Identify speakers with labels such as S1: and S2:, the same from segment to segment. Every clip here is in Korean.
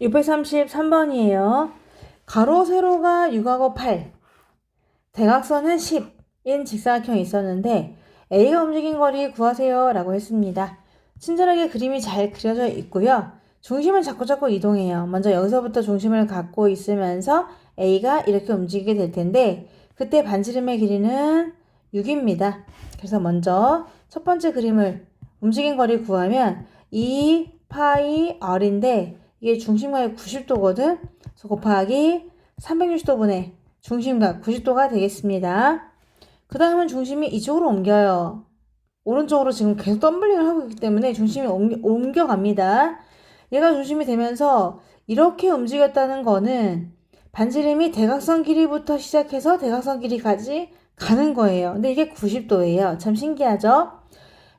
S1: 633번이에요. 가로 세로가 6하고 8, 대각선은 10인 직사각형이 있었는데 A가 움직인 거리 구하세요 라고 했습니다. 친절하게 그림이 잘 그려져 있고요. 중심을 자꾸 자꾸 이동해요. 먼저 여기서부터 중심을 갖고 있으면서 A가 이렇게 움직이게 될 텐데 그때 반지름의 길이는 6입니다. 그래서 먼저 첫 번째 그림을 움직인 거리 구하면 2 파이 R인데 이게 중심각이 90도거든. 그래서 곱하기 360도분의 중심각 90도가 되겠습니다. 그 다음은 중심이 이쪽으로 옮겨요. 오른쪽으로 지금 계속 덤블링을 하고 있기 때문에 중심이 옮겨, 옮겨갑니다. 얘가 중심이 되면서 이렇게 움직였다는 거는 반지름이 대각선 길이부터 시작해서 대각선 길이까지 가는 거예요. 근데 이게 90도예요. 참 신기하죠?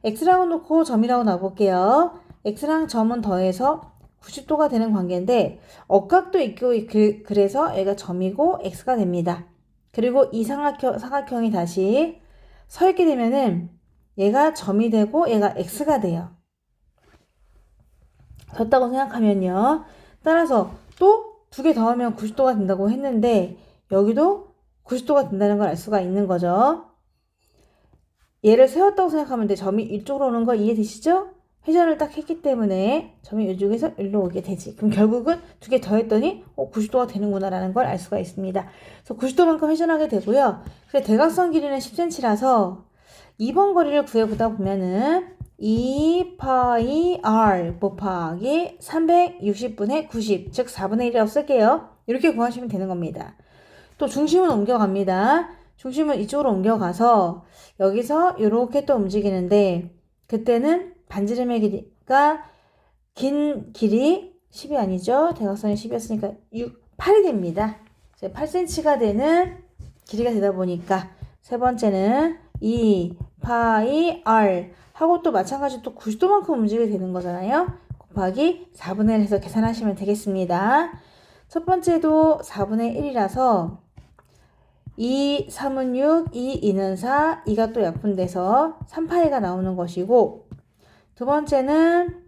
S1: x라고 놓고 점이라고 놔볼게요. x랑 점은 더해서 90도가 되는 관계인데 억각도 있고 그, 그래서 얘가 점이고 x가 됩니다. 그리고 이 삼각형, 사각형이 다시 서 있게 되면은 얘가 점이 되고 얘가 x가 돼요. 섰다고 생각하면요. 따라서 또 두 개 더하면 90도가 된다고 했는데 여기도 90도가 된다는 걸 알 수가 있는 거죠. 얘를 세웠다고 생각하면 돼. 점이 이쪽으로 오는 거 이해되시죠? 회전을 딱 했기 때문에 점이 이쪽에서 일로 오게 되지. 그럼 결국은 두 개 더 했더니 어, 90도가 되는구나라는 걸 알 수가 있습니다. 그래서 90도만큼 회전하게 되고요. 그래서 대각선 길이는 10cm라서 2번 거리를 구해보다 보면은 2 파이 r 곱하기 360분의 90, 즉 4분의 1이라고 쓸게요. 이렇게 구하시면 되는 겁니다. 또 중심은 옮겨갑니다. 중심은 이쪽으로 옮겨가서 여기서 이렇게 또 움직이는데 그때는 반지름의 길이가 긴 길이 10이 아니죠. 대각선이 10이었으니까 6, 8이 됩니다. 8cm가 되는 길이가 되다 보니까 세 번째는 2 파이 r 하고 또 마찬가지로 또 90도만큼 움직이게 되는 거잖아요. 곱하기 4분의 1 해서 계산하시면 되겠습니다. 첫 번째도 4분의 1이라서 2, 3은 6, 2, 2는 4, 2가 또 약분돼서 3파이가 나오는 것이고 두 번째는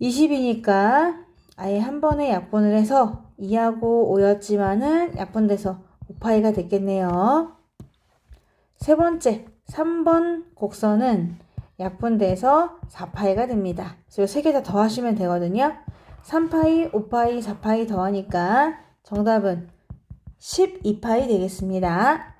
S1: 20이니까 아예 한 번에 약분을 해서 2하고 5였지만은 약분돼서 5파이가 됐겠네요. 세 번째, 3번 곡선은 약분돼서 4파이가 됩니다. 그래서 세개 다 더하시면 되거든요. 3파이, 5파이, 4파이 더하니까 정답은 12파이 되겠습니다.